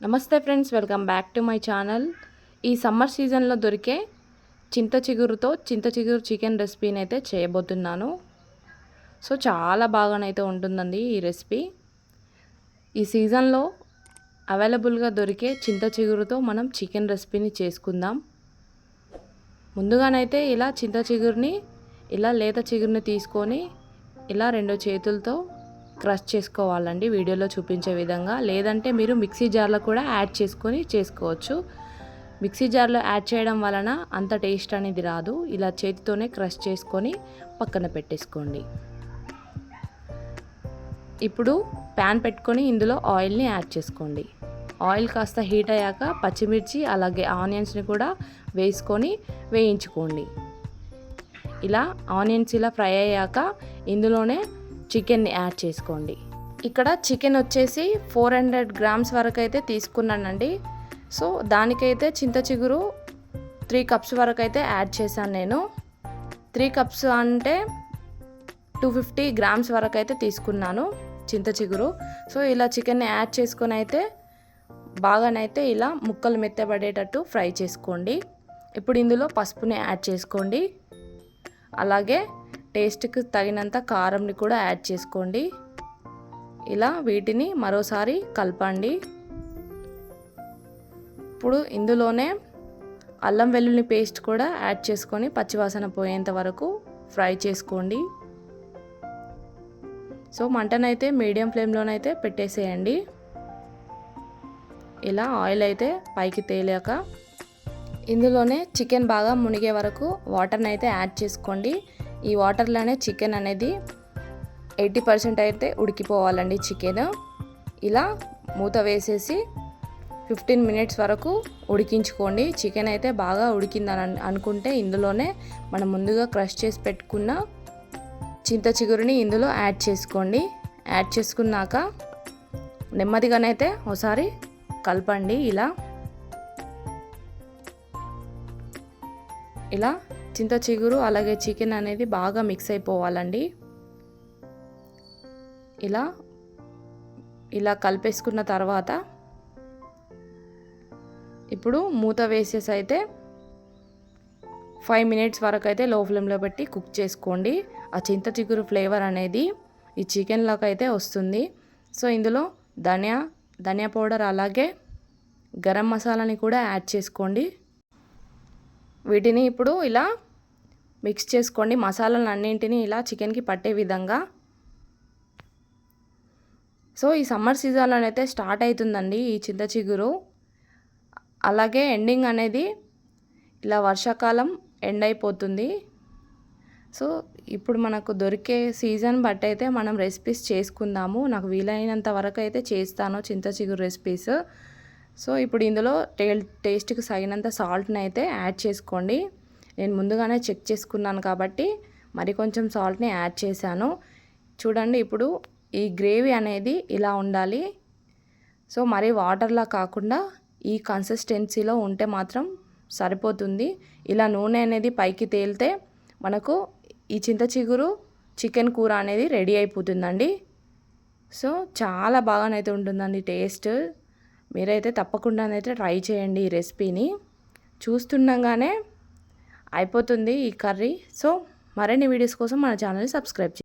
నమస్తే friends welcome back to my channel. ఈ summer సీజన్లో దొరికే చింత చిగురుతో చింత చిగురు చికెన్ రెసిపీని అయితే చేయబోతున్నాను. సో చాలా బాగానైతే ఉంటుందండి ఈ రెసిపీ. ఈ సీజన్లో అవైలబుల్గా దొరికే చింత చిగురుతో మనం చికెన్ రెసిపీని చేసుకుందాం. ముందుగానైతే ఇలా చింత చిగురిని ఇలా లేత చిగురిని తీసుకొని ఇలా రెండు చేతులతో క్రష్ చేసుకోవాలండి వీడియోలో చూపించే విధంగా. లేదంటే మీరు మిక్సీ జార్లో కూడా యాడ్ చేసుకొని చేసుకోవచ్చు. మిక్సీ జార్లో యాడ్ చేయడం వలన అంత టేస్ట్ అనేది రాదు. ఇలా చేతితోనే క్రష్ చేసుకొని పక్కన పెట్టేసుకోండి. ఇప్పుడు ప్యాన్ పెట్టుకొని ఇందులో ఆయిల్ని యాడ్ చేసుకోండి. ఆయిల్ కాస్త హీట్ అయ్యాక పచ్చిమిర్చి అలాగే ఆనియన్స్ని కూడా వేసుకొని వేయించుకోండి. ఇలా ఆనియన్స్ ఇలా ఫ్రై అయ్యాక ఇందులోనే చికెన్ని యాడ్ చేసుకోండి. ఇక్కడ చికెన్ వచ్చేసి ఫోర్ హండ్రెడ్ గ్రామ్స్ వరకు అయితే తీసుకున్నానండి. సో దానికైతే చింత చిగురు త్రీ కప్స్ వరకు అయితే యాడ్ చేశాను నేను. త్రీ కప్స్ అంటే టూ ఫిఫ్టీ గ్రామ్స్ వరకు అయితే తీసుకున్నాను చింత చిగురు. సో ఇలా చికెన్ని యాడ్ చేసుకొని అయితే బాగానైతే ఇలా ముక్కలు మెత్తబడేటట్టు ఫ్రై చేసుకోండి. ఇప్పుడు ఇందులో పసుపుని యాడ్ చేసుకోండి. అలాగే టేస్ట్కి తగినంత కారంని కూడా యాడ్ చేసుకోండి. ఇలా వీటిని మరోసారి కలపండి. ఇప్పుడు ఇందులోనే అల్లం వెల్లుల్లి పేస్ట్ కూడా యాడ్ చేసుకొని పచ్చివాసన పోయేంత వరకు ఫ్రై చేసుకోండి. సో మంటనైతే మీడియం ఫ్లేమ్లోనైతే పెట్టేసేయండి. ఇలా ఆయిల్ అయితే పైకి తేలాక ఇందులోనే చికెన్ బాగా మునిగే వరకు వాటర్ని అయితే యాడ్ చేసుకోండి. ఈ వాటర్లోనే చికెన్ అనేది ఎయిటీ పర్సెంట్ అయితే ఉడికిపోవాలండి చికెన్. ఇలా మూత వేసేసి ఫిఫ్టీన్ మినిట్స్ వరకు ఉడికించుకోండి. చికెన్ అయితే బాగా ఉడికిందని అనుకుంటే ఇందులోనే మనం ముందుగా క్రష్ చేసి పెట్టుకున్న చింత చిగురుని ఇందులో యాడ్ చేసుకోండి. యాడ్ చేసుకున్నాక నెమ్మదిగానైతే ఒకసారి కలపండి. ఇలా ఇలా చింత చిగురు అలాగే చికెన్ అనేది బాగా మిక్స్ అయిపోవాలండి. ఇలా ఇలా కలిపేసుకున్న తర్వాత ఇప్పుడు మూత వేసేసి అయితే ఫైవ్ మినిట్స్ వరకు అయితే లో ఫ్లేమ్లో పెట్టి కుక్ చేసుకోండి. ఆ చింత చిగురు ఫ్లేవర్ అనేది ఈ చికెన్లోకి అయితే వస్తుంది. సో ఇందులో ధనియా ధనియా పౌడర్ అలాగే గరం మసాలాని కూడా యాడ్ చేసుకోండి. వీటిని ఇప్పుడు ఇలా మిక్స్ చేసుకోండి. మసాలాలు అన్నింటినీ ఇలా చికెన్కి పట్టే విధంగా. సో ఈ సమ్మర్ సీజన్లోనైతే స్టార్ట్ అవుతుందండి ఈ చింత చిగురు. అలాగే ఎండింగ్ అనేది ఇలా వర్షాకాలం ఎండ్ అయిపోతుంది. సో ఇప్పుడు మనకు దొరికే సీజన్ బట్టి అయితే మనం రెసిపీస్ చేసుకుందాము. నాకు వీలైనంత వరకు అయితే చేస్తాను చింత చిగురు రెసిపీస్. సో ఇప్పుడు ఇందులో టే టేస్ట్కి సగినంత సాల్ట్ని అయితే యాడ్ చేసుకోండి. నేను ముందుగానే చెక్ చేసుకున్నాను కాబట్టి మరి కొంచెం సాల్ట్ని యాడ్ చేశాను. చూడండి ఇప్పుడు ఈ గ్రేవీ అనేది ఇలా ఉండాలి. సో మరి వాటర్లా కాకుండా ఈ కన్సిస్టెన్సీలో ఉంటే మాత్రం సరిపోతుంది. ఇలా నూనె అనేది పైకి తేలితే మనకు ఈ చింత చిగురు చికెన్ కూర అనేది రెడీ అయిపోతుందండి. సో చాలా బాగానైతే ఉంటుందండి టేస్ట్. మీరైతే తప్పకుండానైతే ట్రై చేయండి ఈ రెసిపీని. చూస్తుండగానే అయిపోతుంది ఈ కర్రీ. సో మరిన్ని వీడియోస్ కోసం మన ఛానల్ని సబ్స్క్రైబ్ చేయండి.